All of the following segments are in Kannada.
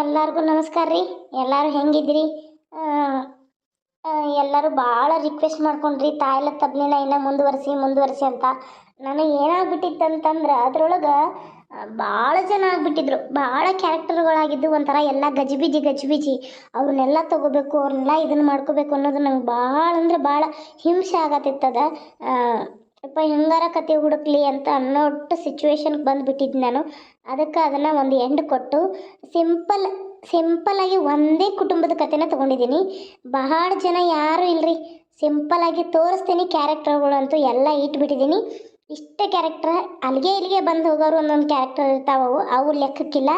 ಎಲ್ಲರಿಗೂ ನಮಸ್ಕಾರ ರೀ. ಎಲ್ಲರೂ ಹೆಂಗಿದ್ರಿ? ಎಲ್ಲರೂ ಭಾಳ ರಿಕ್ವೆಸ್ಟ್ ಮಾಡ್ಕೊಂಡ್ರಿ. ತಾಯಿಲ ತಬ್ಲಿನ ಇನ್ನೂ ಮುಂದುವರಿಸಿ ಮುಂದುವರಿಸಿ ಅಂತ. ನನಗೆ ಏನಾಗ್ಬಿಟ್ಟಿತ್ತು ಅಂತಂದ್ರೆ ಅದ್ರೊಳಗೆ ಭಾಳ ಜನ ಆಗಿಬಿಟ್ಟಿದ್ರು. ಭಾಳ ಕ್ಯಾರೆಕ್ಟರ್ಗಳಾಗಿದ್ದು ಒಂಥರ ಎಲ್ಲ ಗಜಿಬಿಜಿ ಗಜಿಬಿಜಿ. ಅವ್ರನ್ನೆಲ್ಲ ತಗೋಬೇಕು, ಅವ್ರನ್ನೆಲ್ಲ ಇದನ್ನು ಮಾಡ್ಕೋಬೇಕು ಅನ್ನೋದು ನಂಗೆ ಭಾಳ ಅಂದ್ರೆ ಭಾಳ ಹಿಂಸೆ ಆಗತ್ತಿತ್ತದ. ಅಪ್ಪ ಹೆಂಗಾರ ಕತೆ ಹುಡುಕ್ಲಿ ಅಂತ ಅನ್ನೋಟ್ಟು ಸಿಚುವೇಶನ್ಗೆ ಬಂದುಬಿಟ್ಟಿದ್ದೆ ನಾನು. ಅದಕ್ಕೆ ಅದನ್ನು ಒಂದು ಎಂಡ್ ಕೊಟ್ಟು ಸಿಂಪಲ್ ಸಿಂಪಲಾಗಿ ಒಂದೇ ಕುಟುಂಬದ ಕತೆನ ತೊಗೊಂಡಿದ್ದೀನಿ ಬಹಳ ಜನ ಯಾರೂ ಇಲ್ರಿ ಆಗಿ ತೋರಿಸ್ತೀನಿ ಕ್ಯಾರೆಕ್ಟರ್ಗಳಂತೂ ಎಲ್ಲ ಇಟ್ಬಿಟ್ಟಿದ್ದೀನಿ ಇಷ್ಟೇ ಕ್ಯಾರೆಕ್ಟರ್ ಅಲ್ಲಿಗೆ ಇಲ್ಲಿಗೆ ಬಂದು ಹೋಗೋರು ಒಂದೊಂದು ಕ್ಯಾರೆಕ್ಟರ್ ಇರ್ತಾವವು, ಅವು ಲೆಕ್ಕಕ್ಕಿಲ್ಲ.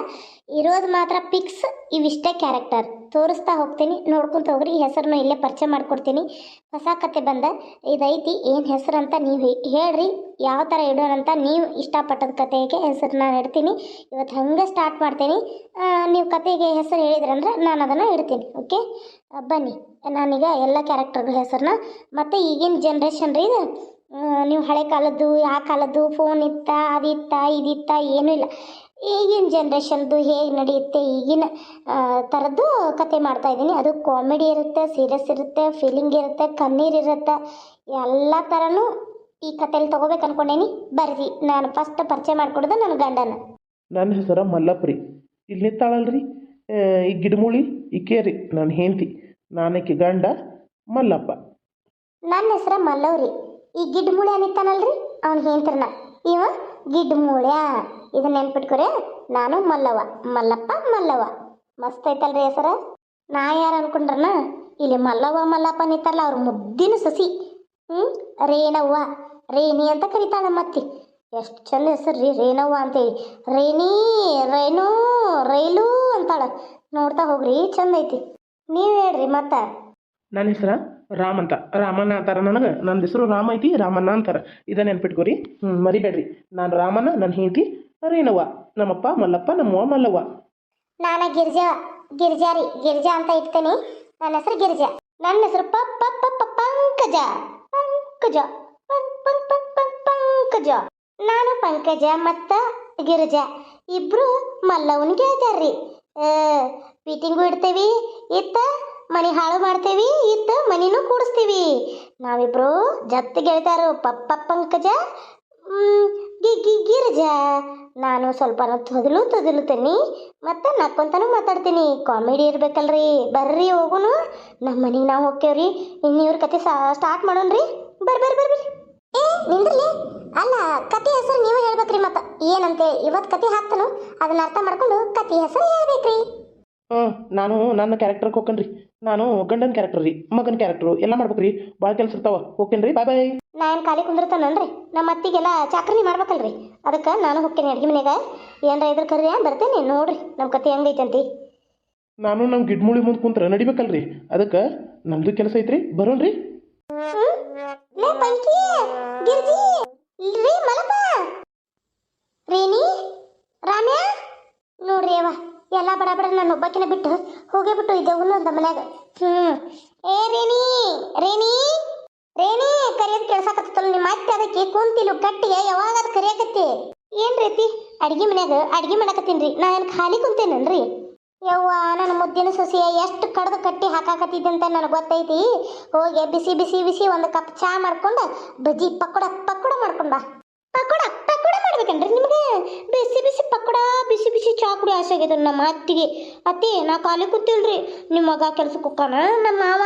ಇರೋದು ಮಾತ್ರ ಪಿಕ್ಸ್ ಇವಿಷ್ಟೇ ಕ್ಯಾರೆಕ್ಟರ್ ತೋರಿಸ್ತಾ ಹೋಗ್ತೀನಿ, ನೋಡ್ಕೊಂತ ಹೋಗ್ರಿ ಹೆಸರನ್ನು ಇಲ್ಲೇ ಪರಿಚಯ ಮಾಡ್ಕೊಡ್ತೀನಿ. ಹೊಸ ಕತೆ ಬಂದ, ಇದೈತಿ, ಏನು ಹೆಸರು ಅಂತ ನೀವು ಹೇಳ್ರಿ, ಯಾವ ಥರ ಇಡೋಣ ಅಂತ ನೀವು ಇಷ್ಟಪಟ್ಟದ ಕತೆಗೆ ಹೆಸರು ನಾನು ಇಡ್ತೀನಿ ಇವತ್ತು ಹಂಗೆ ಸ್ಟಾರ್ಟ್ ಮಾಡ್ತೀನಿ. ನೀವು ಕತೆಗೆ ಹೆಸರು ಹೇಳಿದ್ರಂದ್ರೆ ನಾನು ಅದನ್ನು ಇಡ್ತೀನಿ ಓಕೆ ಬನ್ನಿ, ನಾನೀಗ ಎಲ್ಲ ಕ್ಯಾರೆಕ್ಟರ್ಗಳ ಹೆಸರನ್ನ ಮತ್ತು ಈಗಿನ ಜನ್ರೇಷನ್ ರೀ ಇದು. ನೀವು ಹಳೆ ಕಾಲದ್ದು ಆ ಕಾಲದ್ದು ಫೋನ್ ಇತ್ತ ಅದಿತ್ತ ಇದಿತ್ತ ಏನೂ ಇಲ್ಲ. ಈಗಿನ ಜನ್ರೇಷನ್ದು ಹೇಗೆ ನಡೆಯುತ್ತೆ ಈಗಿನ ಥರದ್ದು ಕತೆ ಮಾಡ್ತಾ ಇದ್ದೀನಿ. ಅದು ಕಾಮಿಡಿ ಇರುತ್ತೆ ಸೀರಿಯಸ್ ಇರುತ್ತೆ ಫೀಲಿಂಗ್ ಇರುತ್ತೆ ಕಣ್ಣೀರು ಇರುತ್ತೆ. ಎಲ್ಲ ಥರನೂ ಈ ಕಥೆಯಲ್ಲಿ ತೊಗೋಬೇಕು ಅನ್ಕೊಂಡೇನಿ. ಬರ್ರಿ ನಾನು ಫಸ್ಟ್ ಪರಿಚಯ ಮಾಡಿಕೊಡೋದು ನನ್ನ ಗಂಡನ. ನನ್ನ ಹೆಸರು ಮಲ್ಲಪ್ರಿ. ಇಲ್ಲಿ ನಿಂತಾಳಲ್ರಿ? ಈ ಗಿಡಮೂಳಿ ಈ ಕೇರಿ ನನ್ನ ಹೆಂಡತಿ. ನಾನಕ್ಕೆ ಗಂಡ ಮಲ್ಲಪ್ಪ. ನನ್ನ ಹೆಸರು ಮಲ್ಲವ್ರಿ. ಈ ಗಿಡ್ ಮೂಳೆ ಅನಿತಾನಲ್ರಿ ಅವ್ನು ಹೇಳ್ತಿರ್ನ ಇವ ಗಿಡ್ ಮೂಳ್ಯ ಇದನ್ನ ನೆನ್ಪಿಟ್ಕೊರೆ, ನಾನು ಮಲ್ಲವ ಮಲ್ಲಪ್ಪ ಮಲ್ಲವ ಮಸ್ತ್ ಐತಲ್ರಿ ಹೆಸರ. ನಾ ಯಾರು ಅನ್ಕೊಂಡ್ರನ, ಇಲ್ಲಿ ಮಲ್ಲವ್ವ, ಮಲ್ಲಪ್ಪ ನಿಂತಾರಲ್ಲ, ಅವ್ರ ಮುದ್ದಿನ ಸಸಿ. ಹ್ಞೂ ರೇಣವ್ವ. ರೇಣಿ ಅಂತ ಕರಿತಾಳ ಮತ್ತಿ. ಎಷ್ಟು ಚಂದ ಹೆಸರು ರೀ ರೇಣವ್ವ ಅಂತೇಳಿ. ರೇಣಿ ರೇಣು ರೈಲು ಅಂತಾಳ. ನೋಡ್ತಾ ಹೋಗ್ರಿ, ಚಂದ ಐತಿ. ನೀವು ಹೇಳ್ರಿ ಮತ್ತೆ. ನನ್ನ ಹೆಸರು? ರಾಮ್ ಅಂತ. ರಾಮಣ್ಣ ಅಂತಾರೆ ನನಗೆ ನನ್ನ ಹೆಸರು ರಾಮ ಐತಿ, ರಾಮಣ್ಣ ಅಂತಾರೆ. ಇದ ನೆನ್ಪಿಟ್ಕೋರಿ. ಹ್ಞೂ ಮರಿಬೇಡ್ರಿ. ನಾನು ರಾಮನ ನನ್ನ ಹೆಂಡತಿ ರೇಣವ್ವ ನಮ್ಮಪ್ಪ, ಮಲ್ಲಪ್ಪ, ನಮ್ಮವ್ವ, ಮಲ್ಲವ್ವ. ನಾನು ಗಿರ್ಜಾ ಗಿರ್ಜಾ ರೀ. ಗಿರ್ಜಾ ಅಂತ ಇಡ್ತೇನೆ ನನ್ನ ಹೆಸರು ಗಿರ್ಜಾ. ನನ್ನ ಹೆಸರು ಪಪ್ಪ ಪ ಪ ಪ, ಪಂಕಜ. ಪಂಕಜ. ಪಂಕಜ. ನಾನು ಪಂಕಜ ಮತ್ತ ಗಿರಿಜಾ. ಇಬ್ರು ಮಲ್ಲವನ್ ಗೆಳತಾರ್ರಿ ಮೀಟಿಂಗು ಇಡ್ತೇವಿ. ಇತ್ತ ಮನೆ ಹಾಳು ಮಾಡ್ತೇವಿ ಇತ್ತ ಮನಿನೂ ಕೂಡಿಸ್ತೀವಿ. ನಾವಿಬ್ರು ಜತ್ ಗೆಳತಾರು ಪಪ್ಪ ಪಂಕಜ ಗಿಗ್ಗಿ ಗಿರಿಜಾ. ನಾನು ಸ್ವಲ್ಪ ತೊದಲು, ತೊದಲುತ್ತೇನೆ, ಮತ್ತು ನಕ್ಕೊಂತಾನು ಮಾತಾಡ್ತೀನಿ. ಕಾಮಿಡಿ ಇರ್ಬೇಕಲ್ರಿ, ಬರ್ರಿ ಹೋಗುನು. ನಮ್ಮ ಮನೆಗೆ ನಾವು ಹೋಗ್ತೇವ್ರಿ ಇನ್ನು ಇವ್ರ ಕತೆ ಸ್ಟಾರ್ಟ್ ಮಾಡೋಣ್ರಿ. ಬರ್ರಿ ಬರ್ರಿ ಬರ್ರಿ ಏ, ನಿಂದ್ರಲಿ? ಅಲ್ಲ, ಕತೆ ಹೆಸರು ನೀವು ಹೇಳ್ಬೇಕ್ರಿ ಮತ್ತೆ. ಏನಂತೆ ಇವತ್ತು ಕತೆ ಹಾಕ್ತಾನು, ಅದನ್ನ ಅರ್ಥ ಮಾಡ್ಕೊಂಡು ಕತೆ ಹೆಸರು ಹೇಳ್ಬೇಕ್ರಿ. ನಾನು ನನ್ನ ಕ್ಯಾರೆಕ್ಟರ್ಗೆ ಹೋಗ್ಕನ್ರಿ ನಾನು ಗಂಡನ ಕ್ಯಾರೆಕ್ಟರ್ ರೀ ಮಗನ ಕ್ಯಾರೆಕ್ಟ್ರು ಎಲ್ಲ ಮಾಡ್ಬೇಕು ರೀ ಭಾಳ ಕೆಲಸ ಇರ್ತಾವ. ಹೋಗ್ತೇನೆ ರೀ ಬಾಯ್ ಬಾಯ್ ನಾನು ಖಾಲಿ ಕುಂದಿರ್ತಾನಲ್ರಿ ನಮ್ಮ ಅತ್ತಿಗೆಲ್ಲ ಚಾಕ್ರಿ ಮಾಡ್ಬೇಕಲ್ರಿ. ಅದಕ್ಕೆ ನಾನು ಹೋಗ್ತೇನೆ ಅಡ್ಗೆ ಮನೆಗೆ. ಏನ್ರ ಇದ್ರ ಕರ್ರಿ ಬರ್ತೇನೆ ನೋಡ್ರಿ. ನಮ್ಮ ಕತೆ ಹೆಂಗೈತಂತಿ? ನಾನು ನಮ್ಮ ಗಿಡ್ಮುಳಿ ಮುಂದೆ ಕುಂತ್ರ ನಡಿಬೇಕಲ್ರಿ. ಅದಕ್ಕೆ ನಮ್ದು ಕೆಲಸ ಐತ್ರಿ. ಬರೋಣ್ರಿ. ಹ್ಮ್? ಲೇ ಪಂಕಿ ಗಿರ್ಜಿ ರೀ ಮಲಪ ರೀನಿ ರಾಮ್ಯ? ನೋಡ್ರಿ ಅವ ಎಲ್ಲ ಬಡ ಬಡ ನನ್ನ ಒಬ್ಬಾಕಿನ ಬಿಟ್ಟು ಹೋಗೇ ಬಿಟ್ಟು ಇದ್ದವನು ಅಂತ ಮನ್ಯಾಗ. ಹ್ಮ್. ಏ, ರೇಣಿ ರೇಣಿ ರೇಣಿ, ಕರೆಯೋದು ಕೇಳ್ಸಾಕತ್ತಲ್ಲ ನಿಮ್ಮ ಅತ್ತೆ ಅದಕ್ಕೆ ಕುಂತಿಲು ಕಟ್ಟಿಗೆ ಯಾವಾಗ ಅದು ಕರಿಯಾಕತ್ತಿ? ಏನ್ ರೀತಿ? ಅಡ್ಗೆ ಮನ್ಯಾಗ, ಅಡ್ಗೆ ಮಾಡಾಕತ್ತೀನ್ರಿ. ನಾ ಏನು ಖಾಲಿ ಕುಂತೇನನ್ರಿ? ಯವ್ವ, ನನ್ನ ಮುದ್ದಿನ ಸೊಸೆಯ ಎಷ್ಟು ಕಡ್ದು ಕಟ್ಟಿ ಹಾಕಾಕತ್ತಿದ್ದಂತ ನನಗೆ ಗೊತ್ತೈತಿ. ಹೋಗಿ ಬಿಸಿ ಬಿಸಿ ಬಿಸಿ ಒಂದು ಕಪ್ ಚಾ ಮಾಡ್ಕೊಂಡು ಬಜ್ಜಿ ಪಕೋಡ ಪಕೋಡ ಮಾಡ್ಕೊಂಡು ಪಕೋಡ. ಮಾಡ್ಬೇಕನ್ರಿ ನಿಮಗೆ ಬಿಸಿ ಬಿಸಿ ಪಕೋಡ, ಬಿಸಿ ಬಿಸಿ ಚಾ ಕುಡಿ ಆಸೆ ಆಗ್ಯದ ನಮ್ಮ ಅತ್ತಿಗೆ. ಅತ್ತಿ, ನಾ ಖಾಲಿ ಕೂತಿಲ್ರಿ. ನಿಮ್ಮ ಮಗ ಕೆಲ್ಸಕ್ಕೆ ಹೋಗ್ಕಾನ ನಮ್ಮ ಮಾವ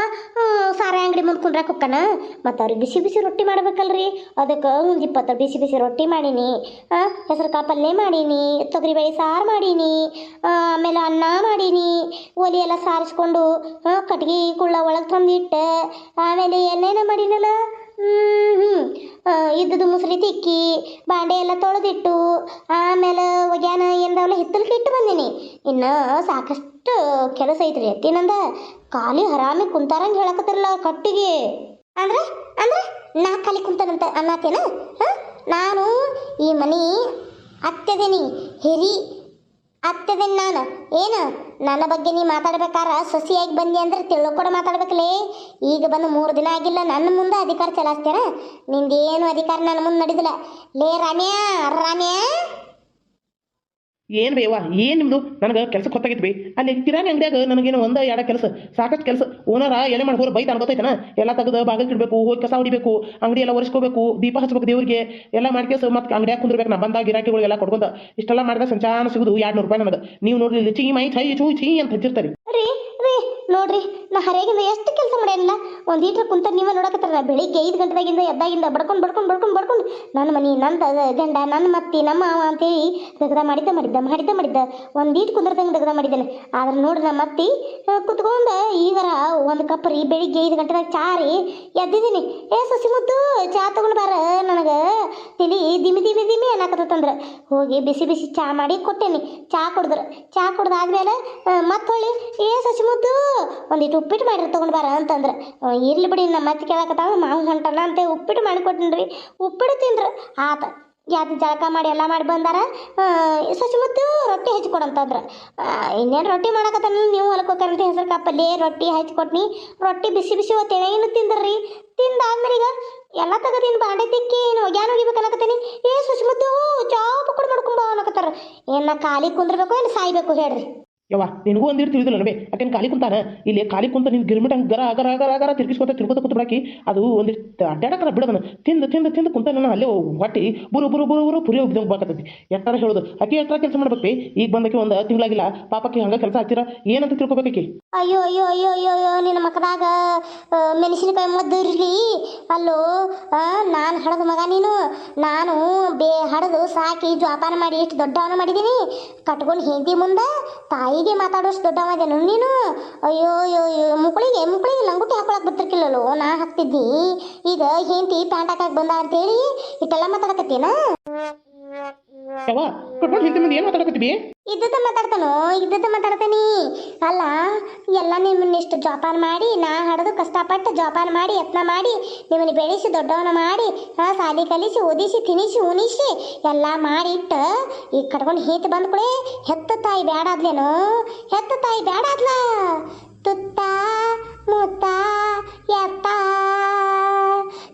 ಸಾರ ಅಂಗಡಿ ಮುಂದೆ ಕುಂದ್ರಾಕ ಹೋಗ್ಕಾನ ಮತ್ತು ಅವ್ರಿಗೆ ಬಿಸಿ ಬಿಸಿ ರೊಟ್ಟಿ ಮಾಡ್ಬೇಕಲ್ರಿ. ಅದಕ್ಕೆ ಒಂದು ಇಪ್ಪತ್ತು ಬಿಸಿ ಬಿಸಿ ರೊಟ್ಟಿ ಮಾಡೀನಿ. ಹೆಸರು ಕಾಳು ಪಲ್ಯ ಮಾಡೀನಿ ತೊಗರಿಬೇಳೆ ಸಾರು ಮಾಡೀನಿ ಆಮೇಲೆ ಅನ್ನ ಮಾಡೀನಿ. ಒಲಿ ಎಲ್ಲ ಸಾರಿಸ್ಕೊಂಡು ಕಟ್ಗೆ ಕುಳ್ಳ ಒಳಗೆ ತಂದಿಟ್ಟೆ, ಆಮೇಲೆ ಏನೇನೋ ಮಾಡೀನಲ್ಲ. ಹ್ಞೂ ಇದ್ದದ್ದು ಮುಸ್ರಿ ತಿಕ್ಕಿ, ಬಾಂಡೆ ಎಲ್ಲ ತೊಳೆದಿಟ್ಟು, ಆಮೇಲೆ ಒಗ್ಯಾನ ಎಂದವಲ್ಲ ಹಿತ್ತಲ್ಗೆ ಇಟ್ಟು ಬಂದೀನಿ. ಇನ್ನು ಸಾಕಷ್ಟು ಕೆಲಸ ಐತ್ರಿ ಅತ್ತಿನಂದ ಖಾಲಿ ಹರಾಮಿ ಕುಂತಾರಂಗೆ ಹೇಳಕತ್ತಿರಲ್ಲ ಕಟ್ಟಿಗೆ. ಅಂದ್ರೆ ಅಂದ್ರೆ, ನಾ ಖಾಲಿ ಕುಂತಾನಂತ ಅನ್ನತೇನ ಹಾಂ? ನಾನು ಈ ಮನೆ ಅತ್ತೆದೇನಿ, ಹಿರಿ ಅತ್ತದೇನ್ ನಾನು? ಏನು? ನನ್ನ ಬಗ್ಗೆ ನೀ ಮಾತಾಡ್ಬೇಕಾರ ಸಸಿಯಾಗಿ ಬಂದಿ ಅಂದ್ರೆ ತಿಳ್ಕೊಡ ಮಾತಾಡ್ಬೇಕಲೇ. ಈಗ ಬಂದು ಮೂರು ದಿನ ಆಗಿಲ್ಲ, ನನ್ನ ಮುಂದೆ ಅಧಿಕಾರ ಚಲಾಸ್ತೇನ ನಿಂದೇನು ಅಧಿಕಾರ ನನ್ನ ಮುಂದೆ ನಡೆದಿಲ್ಲ? ಲೇ ರಾಮ್ಯಾ ರಾಮ್ಯಾ! ಏನು ಬೇವ ಏನು ನಿಮ್ಮದು ನನಗೆ ಕೆಲಸ ಹೊತ್ತಾಗಿತ್ತು ಬೇ. ಅಲ್ಲಿ ಕಿರಾಣಿ ಅಂಗಡಿಯಾಗ ನನಗೇನು ಒಂದು ಎರಡು ಕೆಲಸ, ಸಾಕಷ್ಟು ಕೆಲಸ. ಓನರ ಎಲೆ ಮಾಡಿ ಹೋರ ಬೈತ ಅನ್ಕೋತೈತನ ಎಲ್ಲ ತೆಗೆದು ಬಾಗಿಲು ಇಡಬೇಕು, ಹೋಗಿ ಕಸ ಹೊಡಿಬೇಕು, ಅಂಗಡಿ ಎಲ್ಲ ಒರೆಸ್ಕೋಬೇಕು, ದೀಪ ಹಚ್ಬೇಕು ದೇವ್ರಿಗೆ. ಎಲ್ಲ ಮಾಡ್ಕೇಸ ಮತ್ತೆ ಅಂಗಡಿಯಾಗ ಕುಂದಿರ್ಬೇಕು ನಾ ಬಂದಾಗ ಗಿರಾಕಿಗಳಿಗೆಲ್ಲ ಕೊಡ್ಕೊಂತ ಇಷ್ಟೆಲ್ಲ ಮಾಡಿದ್ರೆ ಸಂಚಾನ ಸಿಗುದು ಎರಡು ನೂರು ರೂಪಾಯಿ ನನಗೆ. ನೀವು ಇಲ್ಲಿ ಚೀ ಮೈ ಚೈ ಚೂ ಛೀ ಅಂತ ಹಚ್ಚಿರ್ತಾರೆ. ರೀ, ನೋಡ್ರಿ, ನಾ ಹರಿಯಾಗಿಂದ ಎಷ್ಟು ಕೆಲಸ ಮಾಡ್ಯಾನಿಲ್ಲ? ಒಂದು ಈಟ್ರ ಕುಂತ ನೀವೇ ನೋಡಕತ್ತಾರ ನಾ ಬೆಳಿಗ್ಗೆ ಐದು ಗಂಟೆದಾಗಿಂದ ಎದ್ದಾಗಿಂದ ಬಡ್ಕೊಂಡು ಬಡ್ಕೊಂಡು ಬಡ್ಕೊಂಡು ಬಡ್ಕೊಂಡು ನನ್ನ ಮನೆ ನನ್ನ ಗಂಡ, ನನ್ನ ಮತ್ತಿ, ನಮ್ಮ ಮಾವ ಅಂತೇಳಿ ದಗದ ಮಾಡಿದ್ದ ಮಾಡಿದ್ದ ಮಾಡಿದ್ದ ಮಾಡಿದ್ದ. ಒಂದು ಈಟ್ ಕುಂದ್ರದಂಗೆ ದಗದ ಮಾಡಿದ್ದೇನೆ. ಆದ್ರೆ ನೋಡ್ರಿ ನಮ್ಮ ಮತ್ತಿ ಕುತ್ಕೊಂಡು ಈಗರ ಒಂದು ಕಪ್ ರೀ, ಬೆಳಿಗ್ಗೆ ಐದು ಗಂಟೆದಾಗ ಚಾ ರೀ, ಎದ್ದಿದ್ದೀನಿ. ಏ, ಸಸಿ ಮುದ್ದು, ಚಾ ತಗೊಂಡು ಬಾರ, ನನಗೆ ತಿಳಿ ದಿಮಿ ದಿಮಿ ದಿಮಿ ಅನ್ನಕತ್ತಂದ್ರೆ ಹೋಗಿ ಬಿಸಿ ಬಿಸಿ ಚಾ ಮಾಡಿ ಕೊಟ್ಟೇನಿ. ಚಾ ಕುಡಿದ್ರು, ಚಾ ಕುಡ್ದಾದ್ಮೇಲೆ ಮತ್ತೆ ಹೊಳ್ಳಿ, ಏ, ಸಸಿ ಮುದ್ದು ಒಂದಿಟ್ಟು ಉಪ್ಪಿಟ್ಟು ಮಾಡಿರಿ ತಗೊಂಡು ಬಾರ ಅಂತಂದ್ರೆ. ಇರ್ಲಿ ಬಿಡಿ ನಮ್ಮ ಮತ್ತೆ ಕೇಳಕತ್ತಾವ ಮಾವು ಹೊಂಟಲ್ಲ ಅಂತ ಉಪ್ಪಿಟ್ಟು ಮಾಡಿ ರೀ ಉಪ್ಪಿಟ್ಟು ತಿಂದ್ರು ಆತ ಯಾತಿ ಜಳಕ ಮಾಡಿ ಎಲ್ಲ ಮಾಡಿ ಬಂದಾರ. ಆ, ಸಸಿ ಮುದ್ದು ರೊಟ್ಟಿ ಹಚ್ಕೊಡಂತಂದ್ರೆ ಇನ್ನೇನು ರೊಟ್ಟಿ ಮಾಡಕತ್ತಾನ ನೀವು? ಹೊಲಕೋಕಂತ ಹೆಸರು ಕಾಪಲ್ಲಿ ರೊಟ್ಟಿ ಹಚ್ಕೊಟ್ನಿ ರೊಟ್ಟಿ ಬಿಸಿ ಬಿಸಿ ಏನು ತಿಂದ್ರಿ? ತಿಂದಾದ್ಮೇಲೆ ಈಗ ಎಲ್ಲ ತಗದಿನ ಬಾಂಡೆ ತಿಕ್ಕಿ ಏನು ಒಗ್ಯಾನ ಹೋಗಿಬೇಕು ಅನ್ನಕತ್ತೀನಿ. ಏ ಸುಷ್ಮದ್ದು ಚಾಪ್ ಕೊಡು ಮಾಡ್ಕೊಂಬ ಅನ್ನಕತ್ತಾರ. ಏನ್ ನಾ ಖಾಲಿ ಕುಂದ್ರಬೇಕು ಏನು ಸಾಯ್ಬೇಕು ಹೇಳ್ರಿ. ಯವ್ವ, ನಿನಗೂ ಒಂದಿರು ತಿಳಿದಿಲ್ಲ ನಡುವೆ ಯಾಕೆ ಖಾಲಿ ಕುಂತಾನ? ಇಲ್ಲಿ ಖಾಲಿ ಕುಂತ ನಿನ್ ಗಿರ್ಮಿಟ್ ಹಂಗೆ ಗರ ಗರ ಗರ ಗರ ತಿರ್ಗಿಸ್ಕೊತ ತಿರ್ಕೋತ ಕುತ್ಬಿಡಾಕಿ, ಅದು ಒಂದಿಷ್ಟು ಅಡ್ಡಾಡಕರ ಬಿಡದನ. ತಿಂದು ತಿಂದು ತಿಂದು ಕುಂತ ನಾನು ಅಲ್ಲೇ ಹೊಟ್ಟಿ ಬುರು ಬುರು ಬುರು ಬುರು ಪುರಿ ಹೋಗಿದ್ದಂಗೆ ಬಾಕತ್ತೈತಿ ಎಟ್ಟಾರ ಹೇಳೋದು? ಅಕ್ಕಿ ಎಟ್ಟಾರ ಕೆಲಸ ಮಾಡ್ಬೇಕು ಈಗ ಬಂದಕ್ಕೆ ಒಂದು ತಿಂಗಳಾಗಿಲ್ಲ. ಪಾಪಕ್ಕೆ ಹಂಗೆ ಕೆಲಸ ಹಚ್ಚಿರ ಏನಂತ ತಿಳ್ಕೊಬೇಕಿ ಅಯ್ಯೋ ಅಯ್ಯೋ ಅಯ್ಯೋ ಅಯ್ಯೋ ಅಯ್ಯೋ, ನಿನ್ನ ಮಕ್ಕದಾಗ ಮೆಣಸಿನಕಾಯಿ ಮದ್ದಿರ್ಲಿ ಅಲ್ಲೋ ನಾನು ಹಡದ ಮಗ ನೀನು. ನಾನು ಬೇ, ಹಡದು ಸಾಕಿ ಜೋಪಾನ ಮಾಡಿ, ಎಷ್ಟು ದೊಡ್ಡವನ ಮಾಡಿದ್ದೀನಿ ಕಟ್ಕೊಂಡು ಹೆಂಡತಿ ಮುಂದೆ ತಾಯಿಗೆ ಮಾತಾಡೋಷ್ಟು ದೊಡ್ಡವದೇನು ನೀನು? ಅಯ್ಯೋ ಅಯ್ಯೋ ಮುಕ್ಕಳಿಗೆ ಮುಕ್ಕಳಿಗೆ ಲಂಗುಟಿ ಹಾಕೊಳಕ್ ಬರ್ತಿರ್ಕಿಲ್ಲಲ್ಲೋ ನಾ ಹಾಕ್ತಿದ್ದಿ. ಈಗ ಹೆಂಡತಿ ಪ್ಯಾಂಟ್ ಹಾಕಕ್ ಬಂದ ಅಂತೇಳಿ ಇಟ್ಟೆಲ್ಲ ಮಾತಾಡಕತ್ತೇನ ಯವ್ವ ಕಟ್ಕೊಂಡು ಹಿಂದೆ ಮುಂದೆ ಏನು ಮಾತಾಡಕತ್ತಿ ಇದ್ದದ ಮಾತಾಡ್ತಾನೋ? ಇದ್ದದ ಮಾತಾಡ್ತಾನಿ. ಅಲ್ಲ, ಎಲ್ಲ ನಿಮ್ಮನ್ನ ಇಷ್ಟು ಜೋಪಾನ ಮಾಡಿ, ನಾ ಹಡದು ಕಷ್ಟಪಟ್ಟು ಜೋಪಾನ ಮಾಡಿ, ಯತ್ನ ಮಾಡಿ, ನಿಮ್ಮನ್ನ ಬೆಳೆಸಿ, ದೊಡ್ಡವನ ಮಾಡಿ ಹಾ ಸಾಲಿ ಕಲಿಸಿ ಓದಿಸಿ ತಿನಿಸಿ, ಉಣಿಸಿ, ಎಲ್ಲ ಮಾಡಿ ಇಟ್ಟು ಈಗ ಕಟ್ಕೊಂಡು ಹೀತ್ ಬಂದ ಕೂಡೇ ಹೆತ್ತ ತಾಯಿ ಬ್ಯಾಡಾದ್ಲೇನು ಹೆತ್ತ ತಾಯಿ ಬ್ಯಾಡಾದ್ಲ ತುತ್ತ ಮುತ್ತ ಎತ್ತ.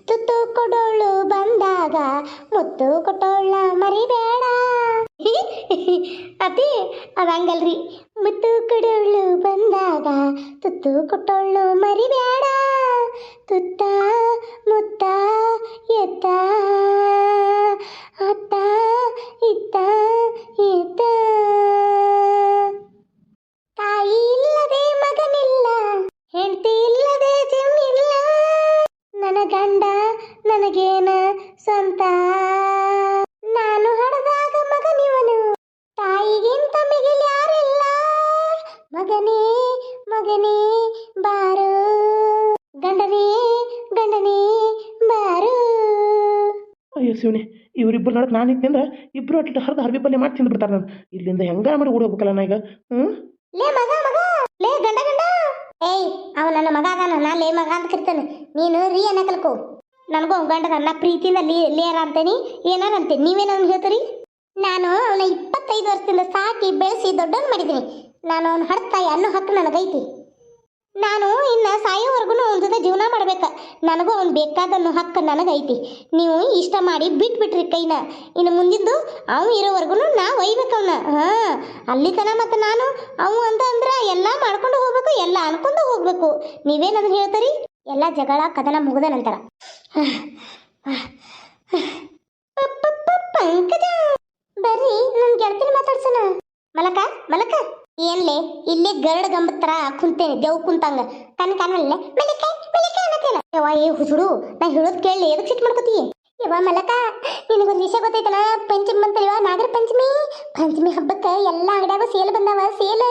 ತುತ್ತು ಕೊಡೋಳು ಬಂದಾಗ ಮುತ್ತು ಕೊಟ್ಟೋಳ ಮರಿಬೇಡ. ಅದೇ ಅದು ಹಂಗಲ್ರಿ ಮುತ್ತು ಕೊಡೋಳು ಬಂದಾಗ ತುತ್ತು ಕೊಟ್ಟೋಳು ಮರಿಬೇಡ. ತುತ್ತ, ಮುತ್ತ, ಎತ್ತ, ಅತ್ತ, ಇತ್ತ ಇತ್ತ. ತಾಯಿ ಹೆಂಡತಿ ಇಲ್ಲದೆ ಜಿಮ್ಮಿಲ್ಲ ನನ್ನ ಗಂಡ ನನಗೇನ ಸ್ವಂತ? ನಾನು ಹಡದಾಗ ಮಗನಿವನು. ತಾಯಿಗಿಂತ ಮಿಗಿಲ್ ಯಾರಿಲ್ಲ. ಮಗನೇ ಮಗನೇ, ಬಾರು. ಗಂಡನೇ ಗಂಡನೇ, ಬಾರು. ಅಯ್ಯೋ ಶಿವನೇ, ಇವರಿಬ್ಬರು ನಡಕ್ ನಾನು ಇತ್ತಂದ್ರೆ ಇಬ್ಬರು ಅಟ್ಲಿಟ್ಟು ಹರಿದು ಹರ್ಬಿ ಪಲ್ಯ ಮಾಡಿ ತಿಂದು ಬಿಡ್ತಾರೆ ನಾನು. ಇಲ್ಲಿಂದ ಹೆಂಗಾರ ಮಾಡಿ ಓಡೋಗ್ಬೇಕಲ್ಲ ನಾ ಈಗ? ಹ್ಞೂ ಲೇ ಮಗ ಮಗ ಲೇ ಗಂಡ ಗಂಡ ಏಯ್ ಅವ ನನ್ನ ಮಗ ಅದಾನ, ನಾ ಲೇ ಮಗ ಅಂತ ಕರಿತಾನೆ. ನೀನು ರೀ ಅನ್ನ ಕಲ್ಕೋ. ನನಗೂ ಅವ್ನ ಗಂಡ ನನ್ನ ಪ್ರೀತಿಯಿಂದ ಲೇ ಲೇಯರ್ ಅಂತೇನಿ, ಏನಾರ ಅಂತೀನಿ. ನೀವೇನ ಹೇಳ್ತೀರಿ? ನಾನು ಅವನ ಇಪ್ಪತ್ತೈದು ವರ್ಷದಿಂದ ಸಾಕಿ ಬೆಳೆಸಿ ದೊಡ್ಡವನು ಮಾಡಿದ್ದೀನಿ. ನಾನು ಅವ್ನ ಹಡ್ತಾಯಿ ಅನ್ನೋ ಹಕ್ಕು ನನಗೈತಿ. ನಾನು ಇನ್ನು ಸಾಯೋವರೆಗೂ ಅವನ ಜೊತೆ ಜೀವನ ಮಾಡ್ಬೇಕ. ನನಗೂ ಅವ್ನು ಬೇಕಾದನ್ನು ಹಕ್ಕು ನನಗೈತಿ. ನೀವು ಇಷ್ಟ ಮಾಡಿ ಬಿಟ್ಬಿಟ್ರಿ ಕೈನ. ಇನ್ನು ಮುಂದಿಂದು ಅವನು ಇರೋವರೆಗೂ ನಾ ಒಯ್ಬೇಕು ಅವನ್ನ ಹಾಂ ಅಲ್ಲಿ ತನ ಮತ್ತು ನಾನು, ಅವು ಅಂತ ಅಂದ್ರೆ ಎಲ್ಲ ಮಾಡ್ಕೊಂಡು ಹೋಗ್ಬೇಕು, ಎಲ್ಲ ಅನ್ಕೊಂಡು ಹೋಗ್ಬೇಕು. ನೀವೇನದು ಹೇಳ್ತೀರಿ? ಎಲ್ಲ ಜಗಳ ಕದನ ಮುಗಿದ ನಂತರ. ಪಂಕಜ! ಬರ್ರಿ ನನ್ನ ಗೆಳತಿನ ಮಾತಾಡ್ಸೋಣ. ಮಲಕ ಮಲಕ. ಏನ್ಲೆ, ಇಲ್ಲೇ ಗರಡ ಗಂಬತ್ರ ಕುಂತೇನೆ, ದೇವ್ ಕುಂತಂಗ. ಕಣ್ ಕಾಣಲ್ಲ ಮಲಿಕಾಯ್ ಮಲಿಕಾಯ್ ಅನ್ನತ್ತೇನ ಯವ್ವ, ಏ ಹುಸುಡು, ನಾ ಹೇಳೋದ್ ಕೇಳಿ ಎದಕ್ ಸಿಟ್ ಮಾಡ್ಕೋತಿ? ಯವ್ವ ಮಲಕ ನಿನಗೊಂದು ವಿಷಯ ಗೊತ್ತೈತನ ಪಂಚಮಿ ಬಂತಲ್ವ ನಾಗರ ಪಂಚಮಿ? ಪಂಚಮಿ ಹಬ್ಬಕ್ಕೆ ಎಲ್ಲಾ ಅಂಗಡ್ಯಾಗ ಸೇಲ್ ಬಂದಾವ, ಸೇಲ್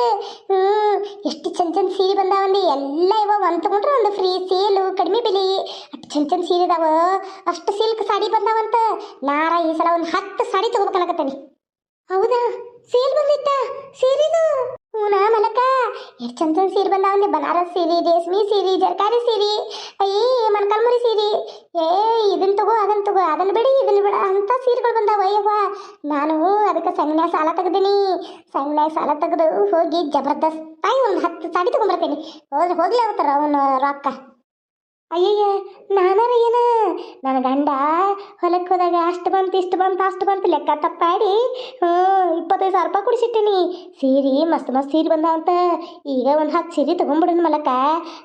ಎಷ್ಟು ಚಂದ ಚಂದ ಸೀರೆ ಬಂದಾವಂದಿ, ಎಲ್ಲ ಇವ ಒಂದ್ ತಗೊಂಡ್ರೆ ಒಂದು ಫ್ರೀ ಸೇಲು, ಕಡಿಮೆ ಬೆಲೆ. ಅಷ್ಟು ಚಂದ ಚಂದ ಸೀರೆ ಇದಾವ ಅಷ್ಟು ಸಿಲ್ಕ್ ಸಾಡಿ ಬಂದಾವಂತ. ನಾರ ಈ ಸಲ ಒಂದು ಹತ್ತು ಸಾಡಿ ತಗೋಬೇಕನ್ನಕತ್ತೇನಿ. ಹೌದಾ? ಸೇಲ್ ಬಂದಿತ್ತ? ಸೀರೆದು? ಹೂನಾ ಮಲಕ. ಎಷ್ಟು ಚಂದ ಚಂದ ಸೀರೆ ಬಂದಾವಂದೆ ಬನಾರಸ್ ಸೀರೆ, ರೇಷ್ಮಿ ಸೀರೆ, ಜರ್ಕಾರಿ ಸೀರೆ. ಅಯ್ಯೇ ಮನ್ಕಲ್ಮರಿ ಸೀರೆ. ಏ ಇದನ್ನ ತಗೋ ಅದನ್ನ ತಗೋ. ಅದನ್ನ ಬಿಡಿ ಇದನ್ನ ಬಿಡ. ಅಂತ ಸೀರೆಗಳು ಬಂದಾವ. ಅಯ್ಯವ್ವ, ನಾನು ಅದಕ್ಕೆ ಸಂಗ್ನ್ಯಾಗ ಸಾಲ ತೆಗ್ದೀನಿ. ಸಂಗ್ನ್ಯಾಗ ಸಾಲ ತೆಗೆದು ಹೋಗಿ ಜಬರ್ದಸ್ತಾಗಿ ಒಂದು ಹತ್ತು ಸಾಡಿ ತಗೊಂಬರ್ತೀನಿ. ಹೋದ್ರೆ ಹೋಗ್ಲಿ ಅವತ್ತಾರ ಅವನು ರೊಕ್ಕ. ಅಯ್ಯಯ್ಯ, ನಾನಾರ ಏನ? ನನ್ನ ಗಂಡ ಹೊಲಕ್ಕೆ ಹೋದಾಗ ಅಷ್ಟು ಬಂತು, ಇಷ್ಟು ಬಂತು, ಅಷ್ಟು ಬಂತು ಲೆಕ್ಕ ತಪ್ಪಾಡಿ ಹ್ಞೂ, ಇಪ್ಪತ್ತೈದು ಸಾವಿರ ರೂಪಾಯಿ ಕುಡಿಸಿಟ್ಟಿನಿ. ಸೀರೆ, ಮಸ್ತ್ ಮಸ್ತ್ ಸೀರೆ ಬಂದಾವಂತ ಈಗ ಒಂದು ಹತ್ತು ಸೀರೆ ತೊಗೊಂಬಿಡೋಣ ಮಲಕ.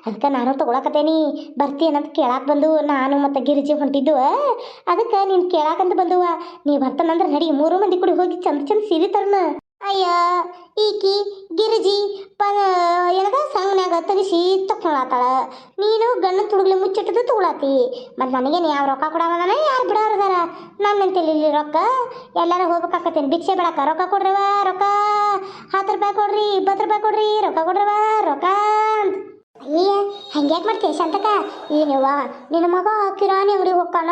ಅದಕ್ಕೆ ನಾನು ತೊಗೊಳಕತ್ತೇನಿ. ಬರ್ತೀನಂತ ಕೇಳಾಕ ಬಂದು, ನಾನು ಮತ್ತು ಗಿರಿಜಿ ಹೊಂಟಿದ್ದು. ಅದಕ್ಕೆ ನೀನು ಕೇಳಾಕಂತ ಬಂದುವ. ನೀ ಬರ್ತಾನಂದ್ರೆ ನಡಿ, ಮೂರು ಮಂದಿ ಕೂಡಿ ಹೋಗಿ ಚಂದ ಚಂದ ಸೀರೆ ತರೋಣ ಅಯ್ಯ, ಈಕಿ ಗಿರಿಜಿ ಪ ಏನದ ಸಂಗ್ನ್ಯಾಗ ತೆಗಿಸಿ ತಕೊಳತ್ತಾಳ ನೀನು ಗಣ್ಣ ತುಡುಗ್ಲಿ ಮುಚ್ಚಿಟ್ಟದು ತಗೊಳತಿ ಮತ್ತು ನನಗೇನು ಯಾವ ರೊಕ್ಕ ಕೊಡವದಾನ ಯಾರು ಬಿಡೋರದಾರ ನನ್ನ ಇಲ್ಲಿ ರೊಕ್ಕ. ಎಲ್ಲಾರ ಹೋಗ್ಬೇಕಾಕತ್ತೀನಿ. ಭಿಕ್ಷೆ ಬಿಡಕ ರೊಕ್ಕ ಕೊಡ್ರವ ರೊಕ್ಕ. ಹತ್ತು ರೂಪಾಯಿ ಕೊಡ್ರಿ, ಇಪ್ಪತ್ತು ರೂಪಾಯಿ ಕೊಡ್ರಿ, ರೊಕ್ಕ ಕೊಡ್ರವ ರೊಕ್ಕ ಅಯ್ಯ ಹಂಗ್ಯಾಕೆ ಮಾಡ್ತೀಯ ಸಂತಕ ಏನವ್ವ ನಿನ್ನ ಮಗ ಕಿರಾಣಿ ಅಂಗಡಿ ಹೋಗ್ಕಾನ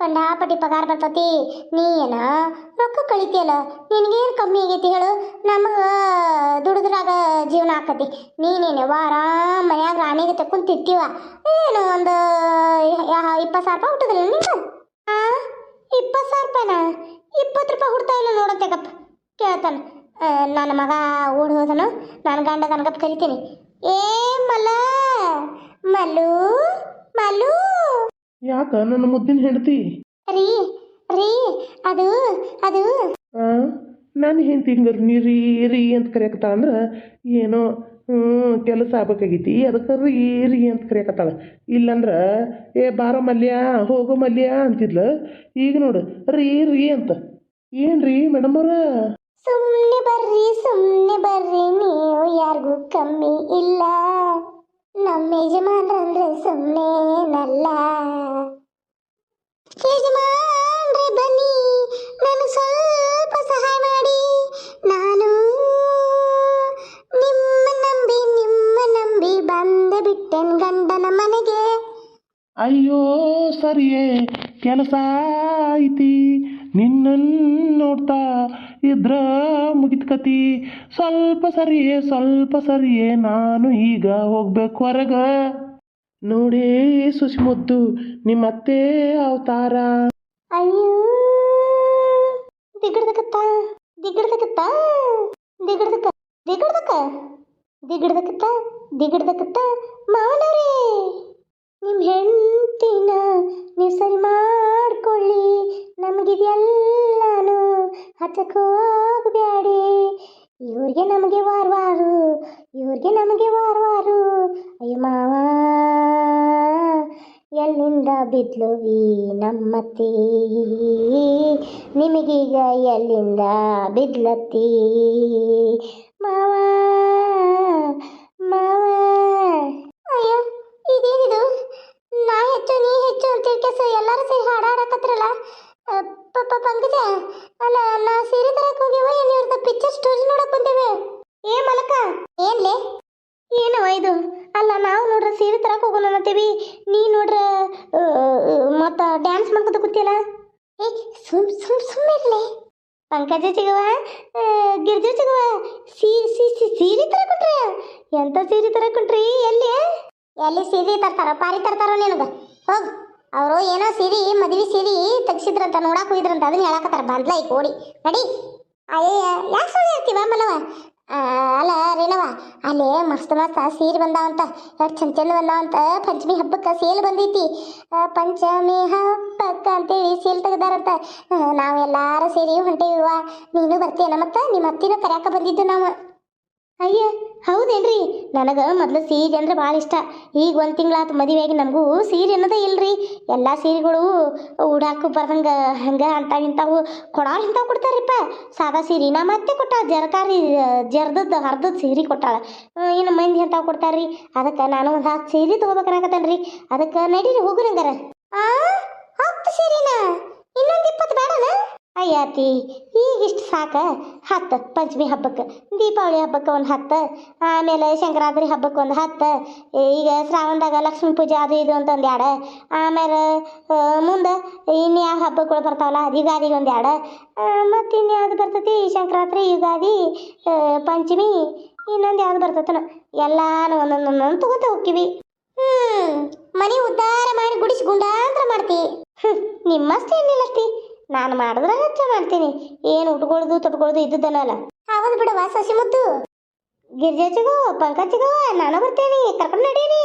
ಕಂಡಾಪಟ್ಟಿ ಪಗಾರ ಬರ್ತತಿ. ನೀ ಏನ ರೊಕ್ಕ ಕಳಿತಿಯಲ್ಲ, ನಿನಗೇನು ಕಮ್ಮಿ ಆಗೈತಿ ಹೇಳು. ನಮಗೆ ದುಡಿದ್ರಾಗ ಜೀವನ ಆಕತಿ. ನೀನೇನವ್ವ ಆರಾಮ್ ಮನ್ಯಾಗ ರಾಣಿಗೆ ತಕ್ಕೊಂಡು ತಿಂತೀವ? ಏನು ಒಂದು ಇಪ್ಪತ್ತು ಸಾವಿರ ರೂಪಾಯಿ ಹುಟ್ಟದಿಲ್ಲ ನಿಂಗೆ? ಆ, ಇಪ್ಪತ್ತು ಸಾವಿರ ರೂಪಾಯಿನ? ಇಪ್ಪತ್ತು ರೂಪಾಯಿ ಹುಡ್ತಾ ಇಲ್ಲ ನೋಡತ್ತೇಗಪ್ಪ ಕೇಳ್ತಾನೆ ನನ್ನ ಮಗ ಓಡಿ ಹೋದನು. ನಾನು ಗಂಡ ಗನಗಪ್ಪ ಕರಿತೀನಿ ಏ ಮಲ ಮಲು ಮಲು. ಯಾಕ ನನ್ನ ಮುದ್ದಿನ ಹೆಂಡತಿ? ರೀ ರೀ ಅದು ಅದು. ನಾನು ಹೆಂಡತಿ ಹಿಂಗೆ ನೀ ರೀ ರೀ ಅಂತ ಕರೆಯಕತ್ತಾಳ ಅಂದ್ರೆ ಏನೋ ಹ್ಞೂ ಕೆಲಸ ಆಗ್ಬೇಕಾಗೈತಿ. ಅದಕ್ಕೆ ರೀ ರೀ ಅಂತ ಕರೆಯಕತ್ತಾಳ. ಇಲ್ಲಂದ್ರೆ ಏ ಬಾರೋ ಮಲ್ಯ ಹೋಗೋ ಮಲ್ಯ ಅಂತಿದ್ಲು. ಈಗ ನೋಡು ರೀ ರೀ ಅಂತ. ಏನು ರೀ ಮೇಡಮ್ ಅವ್ರ? ಸುಮ್ಮನೆ ಬರ್ರಿ ಸುಮ್ಮನೆ ಬರ್ರಿ, ನೀವು ಯಾರಿಗೂ ಕಮ್ಮಿ ಇಲ್ಲ. ನಮ್ಮ ಯಜಮಾನ್ರಂದ್ರೆ ಸುಮ್ಮನೆನಲ್ಲ ಯಜಮಾನ್ರೆ ಬನ್ನಿ, ನಾನು ಸ್ವಲ್ಪ ಸಹಾಯ ಮಾಡಿ. ನಾನು ನಿಮ್ಮ ನಂಬಿ ನಿಮ್ಮ ನಂಬಿ ಬಂದೆ ಬಿಟ್ಟೆನ್ ಗಂಡನ ಮನೆಗೆ. ಅಯ್ಯೋ, ಸರಿಯೇ, ಕೆಲಸ ಐತಿ ಸ್ವಲ್ಪ ಸರಿಯೇ ಸ್ವಲ್ಪ ಸರಿಯೇ, ನಾನು ಈಗ ಹೋಗ್ಬೇಕು ಹೊರಗ. ನೋಡಿ ಸುಶಿ ಮುದ್ದು ನಿಮ್ಮ ಅತ್ತೆ ಅವತಾರ. ಅಯ್ಯೋ ದಿಗಡ್ದಕತ್ತ ದಿಗಡ್ದಕತ್ತ ದಿಗಡ್ದಕ ದಿಗಡ್ದಕ ದಿಗಡ್ದಕತ್ತ ದಿಗಡ್ದಕತ್ತ ಮಾವನರೇ ನಿಮ್ಮ ಹೆಂಡತಿನ ನೀವು ಸರಿ ಮಾಡ್ಕೊಳ್ಳಿ ನಮಗಿದೆಲ್ಲಾನು ಹಚ್ಚಕ್ ಹೋಗ್ಬ್ಯಾಡಿ. ಇವ್ರಿಗೆ ನಮಗೆ ವಾರವಾರು ಇವ್ರಿಗೆ ನಮಗೆ ವಾರವಾರು ಅಯ್ಯ ಮಾವ, ಎಲ್ಲಿಂದ ಬಿದ್ಲುವಿ ನಮ್ಮತ್ತಿ? ನಿಮಗೀಗ ಎಲ್ಲಿಂದ ಬಿದ್ಲತ್ತಿ? ಮಾವ ಮಾವ. ಅಯ್ಯೋ ಇದೇನಿದು ನಾ ಹೆಚ್ಚು, ನೀ ಹೆಚ್ಚು ಅಂತ ಕೆಸ ಎಲ್ಲರೂ ಸೇರಿ ಹಾಡಾಡಕತ್ರಲ್ಲ? ಪಪ್ಪ ಪಂಕಜ ಅಲ್ಲ, ನಾ ಸೀರೆ ತರಕ್ ಹೋಗಿವ ಏನ್ ಇವ್ರದ್ದು ಪಿಕ್ಚರ್ ಸ್ಟೋರಿ ನೋಡಕ್ ಬಂದೇವೆ? ಏ, ಮಲಕ. ಏನ್ಲೆ? ಏನವ ಇದು? ಅಲ್ಲ, ನಾವು ನೋಡ್ರ ಸೀರೆ ತರಕ್ ಹೋಗೋಣ ಅನ್ನತ್ತೀವಿ. ನೀ ನೋಡ್ರ ಮತ್ತ ಡ್ಯಾನ್ಸ್ ಮಾಡ್ಕೊತ ಕೂತಿಯಲ್ಲ? ಏ, ಸುಮ್ ಸುಮ್ ಸುಮ್ಮನೆ ಪಂಕಜ ಚಿಗವ ಗಿರ್ಜು ಚಿಗವ ಸೀ, ಸಿ ಸಿ, ಸೀರೆ ತರಕೊಂಡ್ರ ಎಂತ ಸೀರೆ ತರಕೊಂಡ್ರಿ ಎಲ್ಲಿ? ಎಲ್ಲಿ ಸೀರೆ ತರ್ತಾರ, ಪಾರಿ ತರ್ತಾರೋ ನಿನಗ? ಹೋಗ್. ಅವರು ಏನೋ ಸೀರೆ ಮದ್ವೆ ಸೀರೆ ತೆಗ್ಸಿದ್ರಂತ ನೋಡಕ್ ಹೋಗಿದ್ರಂತ ಅದನ್ನ ಹೇಳಕತ್ತಾರ ಬಂದ್ಲ ಈಗ ಕೋಡಿ. ನಡಿ. ಅಯ್ಯ ಯಾಕೆ ಸುಳ್ಳು ಹೇಳ್ತೀವ ಮಲ್ಲವ ಆ, ಅಲ್ಲ ರೇಣವ ಅಲ್ಲೇ ಮಸ್ತ್ ಮಸ್ತ್ ಸೀರೆ ಬಂದಾವಂತ ಎಷ್ಟು ಚಂದ ಚಂದ ಬಂದಾವಂತ ಪಂಚಮಿ ಹಬ್ಬಕ್ಕೆ ಸೇಲ್ ಬಂದೈತಿ. ಪಂಚಮಿ ಹಬ್ಬಕ್ಕ ಅಂತೇಳಿ ಸೇಲ್ ತೆಗ್ದಾರಂತ. ನಾವೆಲ್ಲಾರು ಸೇರಿ ಹೊಂಟೇವಿವ ನೀನು ಬರ್ತೇನ ಮತ್ತ ನಿಮ್ಮ ಅತ್ತಿನೂ ಕರ್ಯಾಕ ಬಂದಿದ್ದು ನಾವು. ಅಯ್ಯ, ಹೌದೇನ್ರಿ? ನನಗೆ ಮೊದಲು ಸೀರೆ ಅಂದ್ರೆ ಭಾಳ ಇಷ್ಟ. ಈಗ ಒಂದು ತಿಂಗಳಾತು ಮದುವೆಯಾಗಿ ನಮಗೂ ಸೀರೆ ಅನ್ನೋದೇ ಇಲ್ರಿ. ಎಲ್ಲ ಸೀರೆಗಳು ಉಡಾಕು ಬರ್ದಂಗೆ ಹಂಗೆ ಅಂತ ಇಂಥವು ಕೊಡೋರು ಇಂಥವು ಕೊಡ್ತಾರಿಪ್ಪ. ಸಾದಾ ಸೀರೆ ನಾ ಮತ್ತೆ ಕೊಟ್ಟಾಳ, ಜರಕಾರಿ, ಜರ್ದದ್ದು, ಹರ್ದದ್ದು ಸೀರೆ ಕೊಟ್ಟಾಳ. ಇನ್ನು ಮಂದಿ ಅಂತಾವು ಕೊಡ್ತಾರ್ರಿ. ಅದಕ್ಕೆ ನಾನು ಒಂದು ಹತ್ತು ಸೀರೆ ತೊಗೋಬೇಕನ್ನಕತ್ತೇನ್ರಿ. ಅದಕ್ಕೆ ನಡೀರಿ ಹೋಗ್ರಿ ಹಂಗಾರ ಹತ್ತು ಸೀರೆನಾ? ಇನ್ನೊಂದು ಇಪ್ಪತ್ತು ಬೇಡನ? ಅಯ್ಯಾತಿ, ಈಗಿಷ್ಟು ಸಾಕ? ಹತ್ತು, ಪಂಚಮಿ ಹಬ್ಬಕ್ಕೆ ದೀಪಾವಳಿ ಹಬ್ಬಕ್ಕೆ ಒಂದು ಹತ್ತು, ಆಮೇಲೆ ಸಂಕ್ರಾಂತಿ ಹಬ್ಬಕ್ಕೆ ಒಂದು ಹತ್ತು, ಈಗ ಶ್ರಾವಣದಾಗ ಲಕ್ಷ್ಮೀ ಪೂಜೆ ಅದು ಇದು ಅಂತ ಒಂದು ಎರಡು ಆಮೇಲೆ ಮುಂದೆ ಇನ್ಯಾವ ಹಬ್ಬಗಳು ಬರ್ತಾವಲ್ಲ, ಯುಗಾದಿಗೆ ಒಂದು ಎರಡು ಮತ್ತು ಇನ್ಯಾವ್ದು ಬರ್ತೈತಿ? ಸಂಕ್ರಾಂತಿ ಯುಗಾದಿ ಪಂಚಮಿ, ಇನ್ನೊಂದು ಯಾವ್ದು ಬರ್ತೈತನ. ಎಲ್ಲಾನು ಒಂದೊಂದು ಒಂದೊಂದು ತಗೋತ ಹೋಗ್ತೀವಿ. ಹ್ಞೂ ಮನೆ ಉದ್ಧಾರ ಮಾಡಿ ಗುಡಿಸಿ ಗುಂಡಾಂತರ ಮಾಡ್ತಿ. ಹ್ಮ್ ನಿಮ್ಮಷ್ಟೇ ಏನಿಲ್ಲಸ್ತಿ ನಾನು ಮಾಡಿದ್ರೆ ಹೆಚ್ಚ ಮಾಡ್ತೀನಿ. ಏನು ಉಟ್ಕೊಳ್ದು ತೊಟ್ಕೊಳ್ದು ಇದ್ದದಲ್ಲ ಹೌದು ಬಿಡವಾ ಸಸಿ ಮುದ್ದು ಗಿರ್ಜಾ ಚಿಗೋ ಪಂಕಜ್ ಚಿಗೋ ನಾನು ಬರ್ತೇನೆ ಕರ್ಕೊಂಡು ನಡೀರಿ